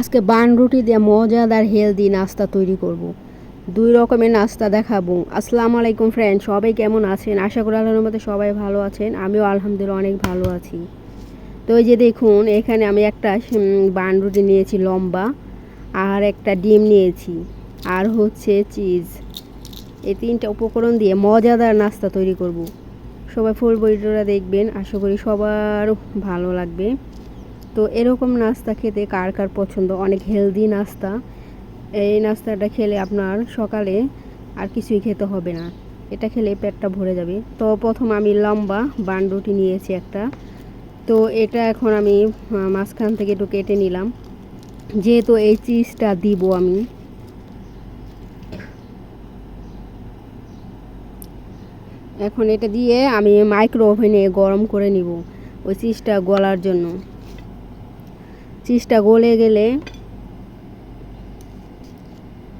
আজকে বান রুটি দিয়ে মজাদার হেলদি নাস্তা তৈরি করব। দুই রকমের নাস্তা দেখাবো। আসসালামু আলাইকুম ফ্রেন্ড সবাই কেমন আছেন? আশা করি আল্লাহর মধ্যে সবাই ভালো আছেন। আমিও আলহামদুলিল্লাহ অনেক ভালো আছি। তো এই যে দেখুন, এখানে আমি একটা বান রুটি নিয়েছি, লম্বা, আর একটা ডিম নিয়েছি, আর হচ্ছে চিজ এই তিনটা উপকরণ দিয়ে মজাদার নাস্তা তৈরি করব। সবাই ফুল বইটা দেখবেন। আশা করি সবার ভালো লাগবে। তো এরকম নাস্তা খেতে কার কার পছন্দ? অনেক হেলদি নাস্তা। এই নাস্তাটা খেলে আপনার সকালে আর কিছুই খেতে হবে না। এটা খেলে পেটটা ভরে যাবে। তো প্রথম আমি লম্বা বান রুটি নিয়েছি একটা। তো এটা এখন আমি মাঝখান থেকে একটু কেটে নিলাম। যেহেতু এই চিজটা দিব আমি। এখন এটা দিয়ে আমি মাইক্রো ওভেনে গরম করে নিব। ওই চিজটা গলার জন্য। চিজটা গলে গেলে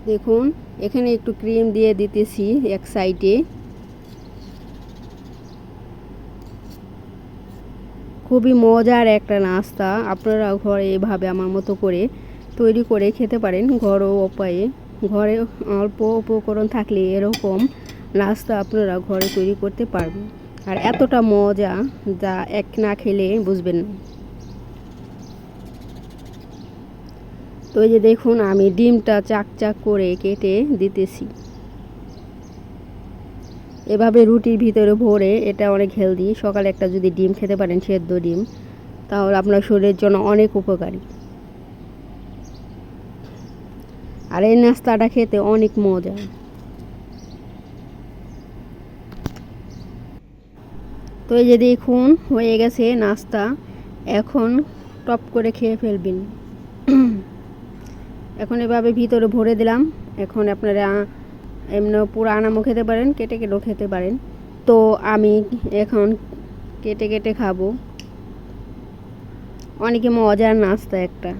দেখুন, এখানে একটু ক্রিম দিয়ে দিতেছি এক সাইডে। খুবই মজার একটা নাস্তা, আপনারা ঘরে এভাবে আমার মতো করে তৈরি করে খেতে পারেন ঘরোয়া উপায়ে। ঘরে অল্প উপকরণ থাকলে এরকম নাস্তা আপনারা ঘরে তৈরি করতে পারবেন। আর এতটা মজা যা এক না খেলে বুঝবেন না। তো এই যে দেখুন, আমি ডিমটা চাক চাক করে কেটে দিতেছি। এভাবে রুটির ভিতরে ভরে এটা অনেক হেলদি সকালে একটা যদি ডিম খেতে পারেন, সেদ্ধ ডিম, তাহলে আপনার শরীরের জন্য অনেক উপকারী। আর এই নাস্তাটা খেতে অনেক মজা। তো এই যে দেখুন, হয়ে গেছে নাস্তা। এখন টপ করে খেয়ে ফেলবেন। এখন এভাবে ভিতরে ভরে দিলাম। এখন আপনারা এমনি পুরো আনামও খেতে পারেন, কেটে কেটেও খেতে পারেন। তো আমি এখন কেটে কেটে খাব। অনেকে মজার নাস্তা একটা।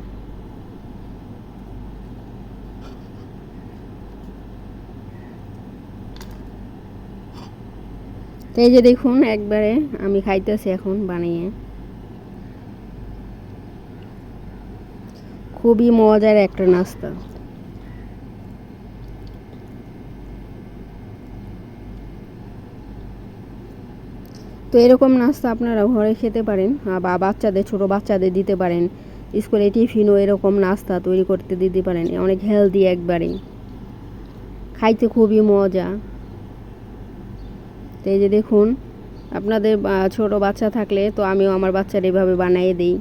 তো এই যে দেখুন, একবারে আমি খাইতেছি এখন বানিয়ে। খুবই মজার একটা নাস্তা। তো এরকম নাস্তা আপনারা ঘরে খেতে পারেন বা বাচ্চাদের, ছোট বাচ্চাদের দিতে পারেন। স্কুলে টিফিনও এরকম নাস্তা তৈরি করতে দিতে পারেন, অনেক হেলদি একবারে। খাইতে খুবই মজা। তো এই যে দেখুন, আপনাদের ছোট বাচ্চা থাকলে তো আমিও আমার বাচ্চার এভাবে বানিয়ে দিই।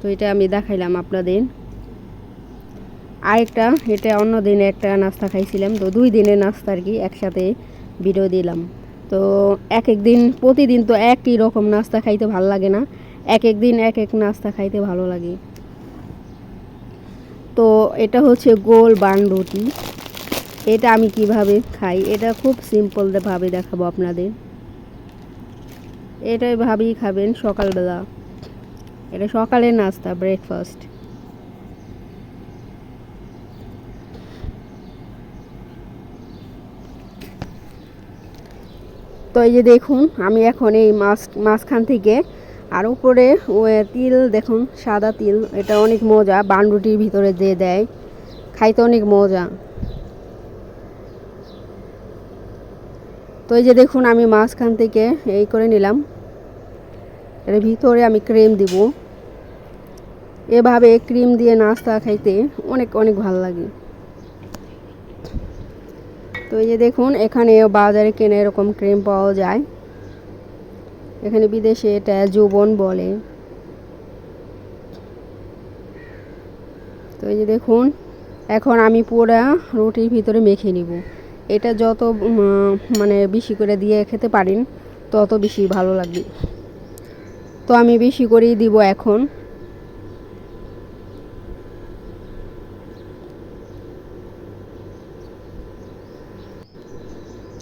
তো এটা আমি দেখাইলাম আপনাদের। আরেকটা, এটা অন্য দিনে একটা নাস্তা খাইছিলাম, তো দুই দিনের নাস্তা আর কি একসাথে ভিডিও দিলাম। তো এক এক দিন, প্রতিদিন তো একই রকম নাস্তা খাইতে ভালো লাগে না। এক এক দিন এক এক নাস্তা খাইতে ভালো লাগে। তো এটা হচ্ছে গোল বান রুটি। এটা আমি কীভাবে খাই, এটা খুব সিম্পল ভাবে দেখাবো আপনাদের। এটা ভাবেই খাবেন সকালবেলা। এটা সকালের নাস্তা ব্রেকফাস্ট তো এই যে দেখুন, আমি এখন এই মাছ, মাঝখান থেকে আর উপরে তিল, দেখুন, সাদা তিল, এটা অনেক মজা বানরুটির ভিতরে দিয়ে দেয়, খাইতে অনেক মজা। তো এই যে দেখুন, আমি মাঝখান থেকে এই করে নিলাম। এর ভিতরে আমি ক্রিম দিব। এভাবে ক্রিম দিয়ে নাস্তা খাইতে অনেক অনেক ভালো লাগে। তো এই যে দেখুন, এখানে বাজারে কেনে এরকম ক্রিম পাওয়া যায়। এখানে বিদেশে এটা যৌবন বলে। তো এই যে দেখুন, এখন আমি পুরা রুটির ভিতরে মেখে নিব। এটা যত মানে বেশি করে দিয়ে খেতে পারেন, তত বেশি ভালো লাগবে। তো আমি বেশি করেই দিব এখন।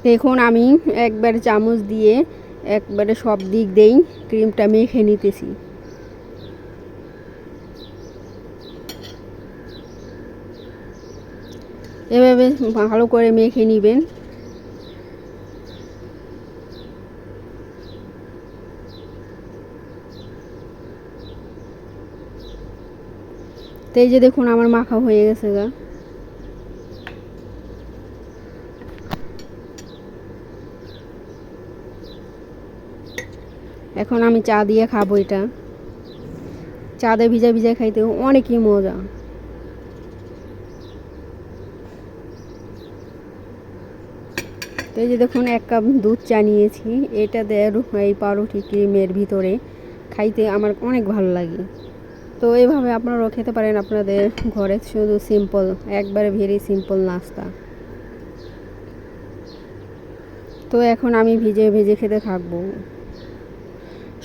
দেখুন, আমি একবার চামচ দিয়ে একবারে সব দিক দেই ক্রিমটা মেখে নিতেছি। এভাবে ভালো করে মেখে নেবেন। তো এই যে দেখুন আমার মাখা হয়ে গেছে গা। এখন আমি চা দিয়ে খাব এটা। চা দিয়ে ভিজা ভিজা খাইতে অনেকই মজা। তো এই যে দেখুন এক কাপ দুধ চা নিয়েছি। এটা দেয় এই পাউরুটি ক্রিমের ভিতরে। খাইতে আমার অনেক ভালো লাগে। তো এইভাবে আপনারাও খেতে পারেন আপনাদের ঘরে। শুধু সিম্পল একবারে ভেরি সিম্পল নাস্তা। তো এখন আমি ভিজে ভিজে খেতে থাকব।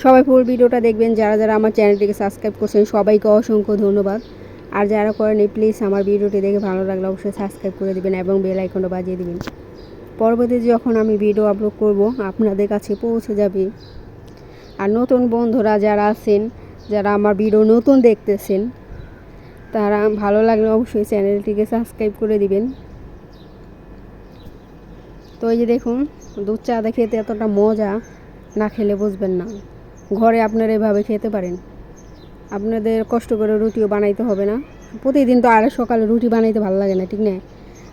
সবাই ফুল ভিডিওটা দেখবেন। যারা যারা আমার চ্যানেলটিকে সাবস্ক্রাইব করছেন, সবাইকে অসংখ্য ধন্যবাদ। আর যারা করেনি প্লিজ আমার ভিডিওটি দেখে ভালো লাগলে অবশ্যই সাবস্ক্রাইব করে দেবেন এবং বেল আইকনটা বাজিয়ে দেবেন। পরবর্তী যখন আমি ভিডিও আপলোড করব, আপনাদের কাছে পৌঁছে যাবে। আর নতুন বন্ধুরা যারা আছেন যারা আমার ভিডিও নতুন দেখতেছেন, তারা ভালো লাগলে অবশ্যই চ্যানেলটিকে সাবস্ক্রাইব করে দিবেন। তো এই যে দেখুন, দুধ চা খেতে এতটা মজা না খেলে বুঝবেন না। ঘরে আপনারা এভাবে খেতে পারেন। আপনাদের কষ্ট করে রুটিও বানাইতে হবে না। প্রতিদিন তো আর সকালে রুটি বানাইতে ভালো লাগে না, ঠিক না?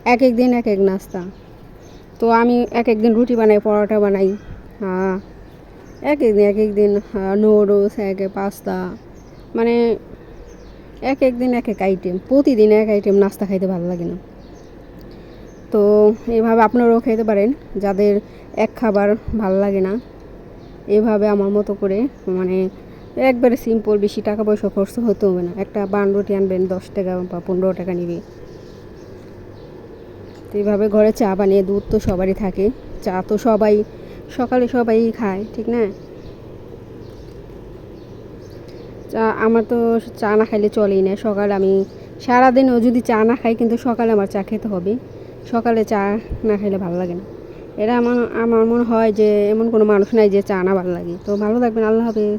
এক এক দিন এক এক নাস্তা। তো আমি এক এক দিন রুটি বানাই, পরোটা বানাই। হ্যাঁ এক এক দিন এক এক দিন নুডলস এক পাস্তা মানে এক এক দিন এক এক আইটেম প্রতিদিন এক আইটেম নাস্তা খাইতে ভালো লাগে না। তো এভাবে আপনারাও খেতে পারেন, যাদের এক খাবার ভালো লাগে না, এভাবে আমার মতো করে মানে একবারে সিম্পল বেশি টাকা পয়সা খরচ হতে হবে না। একটা রুটি আনবেন, দশ টাকা বা পনেরো টাকা নিবে। তো এইভাবে ঘরে চা বানিয়ে, দুধ তো সবারই থাকে, চা তো সবাই সকালে সবাই খায়, ঠিক না? চা, আমার তো চা না খাইলে চলেই না। সকালে আমি, সারাদিনও যদি চা না খাই কিন্তু সকালে আমার চা খেতে হবে। সকালে চা না খাইলে ভালো লাগে না। এটা আমার আমার মনে হয় যে এমন কোনো মানুষ নাই যে চা না ভালো লাগে। তো ভালো থাকবেন, আল্লাহ হাফেজ।